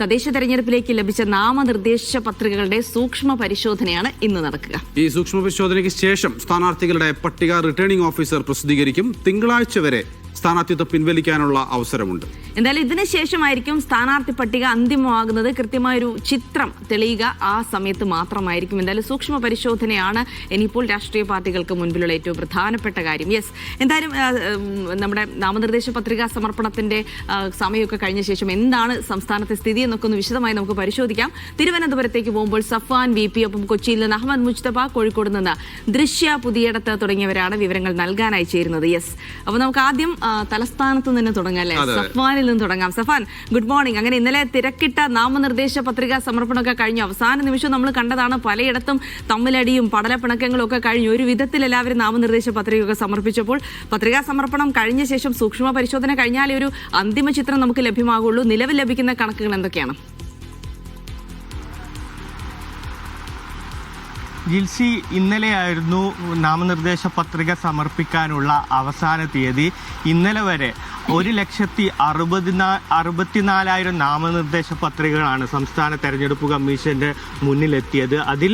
തദ്ദേശ തെരഞ്ഞെടുപ്പിലേക്ക് ലഭിച്ച നാമനിർദ്ദേശ പത്രികകളുടെ സൂക്ഷ്മ പരിശോധനയാണ് ഇന്ന് നടക്കുക. ഈ സൂക്ഷ്മ പരിശോധനയ്ക്ക് ശേഷം സ്ഥാനാർത്ഥികളുടെ പട്ടിക റിട്ടേണിംഗ് ഓഫീസർ പ്രസിദ്ധീകരിക്കും. തിങ്കളാഴ്ച വരെ സ്ഥാനാർത്ഥിത്വം പിൻവലിക്കാനുള്ള അവസരമുണ്ട്. എന്തായാലും ഇതിന് ശേഷമായിരിക്കും സ്ഥാനാർത്ഥി പട്ടിക അന്തിമമാകുന്നത്. കൃത്യമായൊരു ചിത്രം തെളിയുക ആ സമയത്ത് മാത്രമായിരിക്കും. എന്തായാലും സൂക്ഷ്മ പരിശോധനയാണ് ഇനിയിപ്പോൾ രാഷ്ട്രീയ പാർട്ടികൾക്ക് മുൻപിലുള്ള ഏറ്റവും പ്രധാനപ്പെട്ട കാര്യം. യെസ് എന്തായാലും നമ്മുടെ നാമനിർദ്ദേശ പത്രികാ സമർപ്പണത്തിന്റെ സമയമൊക്കെ കഴിഞ്ഞ ശേഷം എന്താണ് സംസ്ഥാനത്തെ സ്ഥിതി എന്നൊക്കെ ഒന്ന് വിശദമായി നമുക്ക് പരിശോധിക്കാം. തിരുവനന്തപുരത്തേക്ക് പോകുമ്പോൾ സഫാൻ വി പി ഒപ്പം കൊച്ചിയിൽ നിന്ന് അഹമ്മദ് മുജ്തബ കോഴിക്കോട് നിന്ന് ദൃശ്യ പുതിയടത്ത് തുടങ്ങിയവരാണ് വിവരങ്ങൾ നൽകാനായി ചേരുന്നത്. യെസ് അപ്പോൾ നമുക്ക് ആദ്യം തലസ്ഥാനത്ത് നിന്ന് തുടങ്ങാം അല്ലേ. സഫാനിൽ നിന്ന് തുടങ്ങാം. സഫാൻ ഗുഡ് മോർണിംഗ് അങ്ങനെ ഇന്നലെ തിരക്കിട്ട നാമനിർദ്ദേശ പത്രിക സമർപ്പണമൊക്കെ കഴിഞ്ഞു. അവസാന നിമിഷം നമ്മൾ കണ്ടതാണ് പലയിടത്തും തമ്മിലടിയും പടലപ്പിണക്കങ്ങളും ഒക്കെ കഴിഞ്ഞു. ഒരു വിധത്തിൽ എല്ലാവരും നാമനിർദ്ദേശ പത്രികയൊക്കെ സമർപ്പിച്ചപ്പോൾ പത്രികാ സമർപ്പണം കഴിഞ്ഞ ശേഷം സൂക്ഷ്മ പരിശോധന കഴിഞ്ഞാലേ ഒരു അന്തിമ ചിത്രം നമുക്ക് ലഭ്യമാകുള്ളൂ. നിലവിൽ ലഭിക്കുന്ന കണക്കുകൾ എന്തൊക്കെയാണ്? ജിൽസി ഇന്നലെയായിരുന്നു നാമനിർദ്ദേശ പത്രിക സമർപ്പിക്കാനുള്ള അവസാന തീയതി. ഇന്നലെ വരെ ഒരു ലക്ഷത്തി അറുപതിനാ അറുപത്തിനാലായിരം നാമനിർദ്ദേശ പത്രികകളാണ് സംസ്ഥാന തെരഞ്ഞെടുപ്പ് കമ്മീഷന്റെ മുന്നിലെത്തിയത്. അതിൽ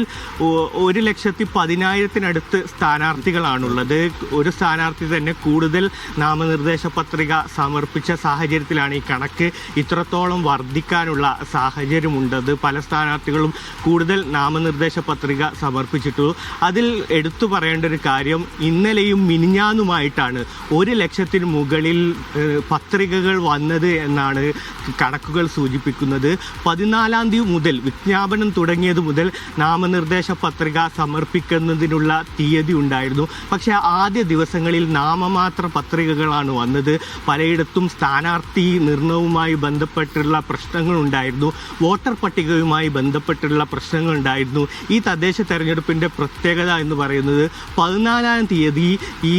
ഒരു ലക്ഷത്തി പതിനായിരത്തിനടുത്ത് സ്ഥാനാർത്ഥികളാണുള്ളത്. ഒരു സ്ഥാനാർത്ഥി തന്നെ കൂടുതൽ നാമനിർദ്ദേശ പത്രിക സമർപ്പിച്ച സാഹചര്യത്തിലാണ് ഈ കണക്ക്. ഇത്രത്തോളം വർദ്ധിക്കാനുള്ള സാഹചര്യമുണ്ടത് പല സ്ഥാനാർത്ഥികളും കൂടുതൽ നാമനിർദ്ദേശ പത്രിക സമർപ്പിച്ചിട്ടു അതിൽ എടുത്തു പറയേണ്ട ഒരു കാര്യം ഇന്നലെയും മിനിഞ്ഞാന്നുമായിട്ടാണ്. ഒരു ലക്ഷത്തിന് മുകളിൽ പത്രികകൾ വന്നത് എന്നാണ് കണക്കുകൾ സൂചിപ്പിക്കുന്നത്. പതിനാലാം തീയതി മുതൽ വിജ്ഞാപനം തുടങ്ങിയത് മുതൽ നാമനിർദ്ദേശ പത്രിക സമർപ്പിക്കുന്നതിനുള്ള തീയതി ഉണ്ടായിരുന്നു. പക്ഷേ ആദ്യ ദിവസങ്ങളിൽ നാമമാത്ര പത്രികകളാണ് വന്നത്. പലയിടത്തും സ്ഥാനാർത്ഥി നിർണയവുമായി ബന്ധപ്പെട്ടുള്ള പ്രശ്നങ്ങളുണ്ടായിരുന്നു വോട്ടർ പട്ടികയുമായി ബന്ധപ്പെട്ടുള്ള പ്രശ്നങ്ങളുണ്ടായിരുന്നു ഈ തദ്ദേശ തെരഞ്ഞെടുപ്പിന്റെ പ്രത്യേകത എന്ന് പറയുന്നത് പതിനാലാം തീയതി ഈ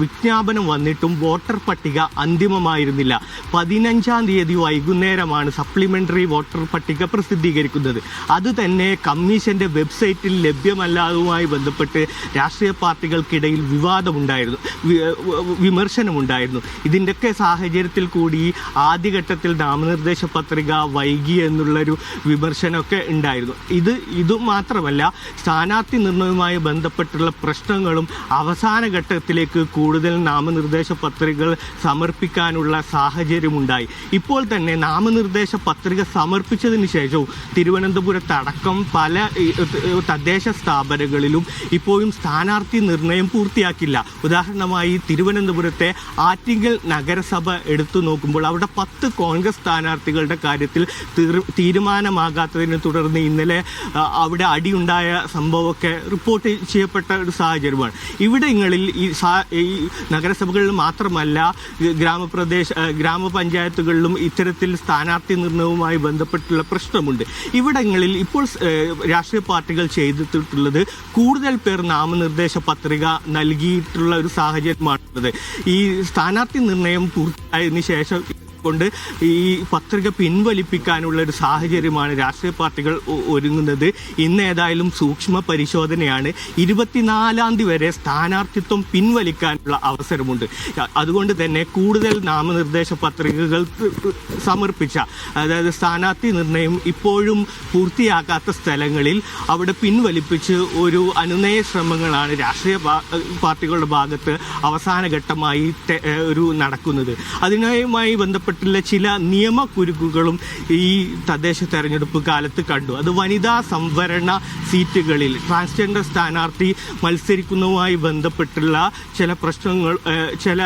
വിജ്ഞാപനം വന്നിട്ടും വോട്ടർ പട്ടിക അന്തിമമായിരുന്നില്ല. പതിനഞ്ചാം തീയതി വൈകുന്നേരമാണ് സപ്ലിമെന്ററി വോട്ടർ പട്ടിക പ്രസിദ്ധീകരിക്കുന്നത്. അത് തന്നെ കമ്മീഷന്റെ വെബ്സൈറ്റിൽ ലഭ്യമല്ലാതുമായി ബന്ധപ്പെട്ട് രാഷ്ട്രീയ പാർട്ടികൾക്കിടയിൽ വിവാദമുണ്ടായിരുന്നു. വിമർശനമുണ്ടായിരുന്നു. ഇതിന്റെയൊക്കെ സാഹചര്യത്തിൽ കൂടി ആദ്യഘട്ടത്തിൽ നാമനിർദ്ദേശ പത്രിക വൈകി എന്നുള്ളൊരു വിമർശനമൊക്കെ ഉണ്ടായിരുന്നു. ഇത് ഇത് മാത്രമല്ല സ്ഥാനാർത്ഥി നിർണയവുമായി ബന്ധപ്പെട്ടുള്ള പ്രശ്നങ്ങളും അവസാന ഘട്ടത്തിലേക്ക് കൂടുതൽ നാമനിർദ്ദേശ പത്രികകൾ സമർപ്പിക്കാനുള്ള സാഹചര്യമുണ്ടായി. ഇപ്പോൾ തന്നെ നാമനിർദ്ദേശ പത്രിക സമർപ്പിച്ചതിന് ശേഷവും തിരുവനന്തപുരത്തടക്കം പല തദ്ദേശ സ്ഥാപനങ്ങളിലും ഇപ്പോഴും സ്ഥാനാർത്ഥി നിർണയം പൂർത്തിയാക്കില്ല. ഉദാഹരണമായി തിരുവനന്തപുരത്തെ ആറ്റിങ്ങൽ നഗരസഭ എടുത്തു നോക്കുമ്പോൾ അവിടെ പത്ത് കോൺഗ്രസ് സ്ഥാനാർത്ഥികളുടെ കാര്യത്തിൽ തീരുമാനമാകാത്തതിനെ തുടർന്ന് ഇന്നലെ അവിടെ അടിയുണ്ടായ സംഭവമൊക്കെ റിപ്പോർട്ട് ചെയ്യപ്പെട്ട ഒരു സാഹചര്യമാണ്. ഇവിടങ്ങളിൽ ഈ ഈ നഗരസഭകളിൽ മാത്രമല്ല ഗ്രാമപ്രദേശ ഗ്രാമപഞ്ചായത്തുകളിലും ഇത്തരത്തിൽ സ്ഥാനാർത്ഥി നിർണയവുമായി ബന്ധപ്പെട്ടുള്ള പ്രശ്നമുണ്ട്. ഇവിടങ്ങളിൽ ഇപ്പോൾ രാഷ്ട്രീയ പാർട്ടികൾ ചെയ്തിട്ടുള്ളത് കൂടുതൽ പേർ നാമനിർദ്ദേശ പത്രിക നൽകിയിട്ടുള്ള ഒരു സാഹചര്യമാണുള്ളത്. ഈ സ്ഥാനാർത്ഥി നിർണയം പൂർത്തിയായതിനു ശേഷം കൊണ്ട് ഈ പത്രിക പിൻവലിപ്പിക്കാനുള്ള ഒരു സാഹചര്യമാണ് രാഷ്ട്രീയ പാർട്ടികൾ ഒരുങ്ങുന്നത്. ഇന്ന് ഏതായാലും സൂക്ഷ്മ പരിശോധനയാണ്. ഇരുപത്തിനാലാം തീയതി വരെ സ്ഥാനാർത്ഥിത്വം പിൻവലിക്കാനുള്ള അവസരമുണ്ട്. അതുകൊണ്ട് തന്നെ കൂടുതൽ നാമനിർദ്ദേശ പത്രികകൾ സമർപ്പിച്ച അതായത് സ്ഥാനാർത്ഥി നിർണയം ഇപ്പോഴും പൂർത്തിയാക്കാത്ത സ്ഥലങ്ങളിൽ അവിടെ പിൻവലിപ്പിച്ച് ഒരു അനുനയ ശ്രമങ്ങളാണ് രാഷ്ട്രീയ പാർട്ടികളുടെ ഭാഗത്ത് അവസാന ഘട്ടമായി ഒരു നടക്കുന്നത്. അതിനുമായി ബന്ധപ്പെട്ടുള്ള ചില നിയമക്കുരുക്കുകളും ഈ തദ്ദേശ തെരഞ്ഞെടുപ്പ് കാലത്ത് കണ്ടു. അത് വനിതാ സംവരണ സീറ്റുകളിൽ ട്രാൻസ്ജെൻഡർ സ്ഥാനാർത്ഥി മത്സരിക്കുന്നതുമായി ബന്ധപ്പെട്ടുള്ള ചില പ്രശ്നങ്ങൾ ചില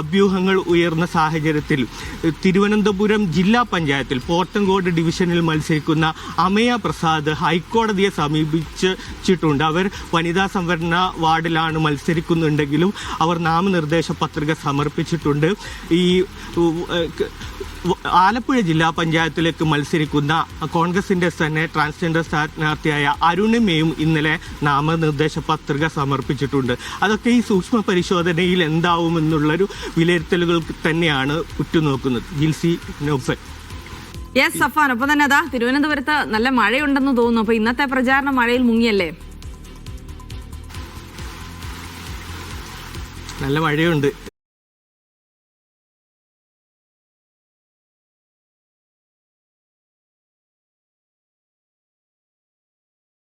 അഭ്യൂഹങ്ങൾ ഉയർന്ന സാഹചര്യത്തിൽ തിരുവനന്തപുരം ജില്ലാ പഞ്ചായത്തിൽ പോത്തൻകോട് ഡിവിഷനിൽ മത്സരിക്കുന്ന അമയ പ്രസാദ് ഹൈക്കോടതിയെ സമീപിച്ചിട്ടുണ്ട്. അവർ വനിതാ സംവരണ വാർഡിലാണ് മത്സരിക്കുന്നുണ്ടെങ്കിലും അവർ നാമനിർദ്ദേശ പത്രിക സമർപ്പിച്ചിട്ടുണ്ട്. ഈ ആലപ്പുഴ ജില്ലാ പഞ്ചായത്തിലേക്ക് മത്സരിക്കുന്ന കോൺഗ്രസിന്റെ തന്നെ ട്രാൻസ്ജെൻഡർ സ്ഥാനാർത്ഥിയായ അരുണിമയും ഇന്നലെ നാമനിർദ്ദേശ പത്രിക സമർപ്പിച്ചിട്ടുണ്ട്. അതൊക്കെ ഈ സൂക്ഷ്മ പരിശോധനയിൽ എന്താവുമെന്നുള്ളൊരു വിലയിരുത്തലുകൾ തന്നെയാണ് ഉറ്റുനോക്കുന്നത്. ജിൽസി നോഫൽ യെസ് സഫാൻ ഒപ്പം തന്നെ അതാ തിരുവനന്തപുരത്ത് നല്ല മഴയുണ്ടെന്ന് തോന്നുന്നു. അപ്പൊ ഇന്നത്തെ പ്രചാരണം മഴയിൽ മുങ്ങിയല്ലേ? നല്ല മഴയുണ്ട്.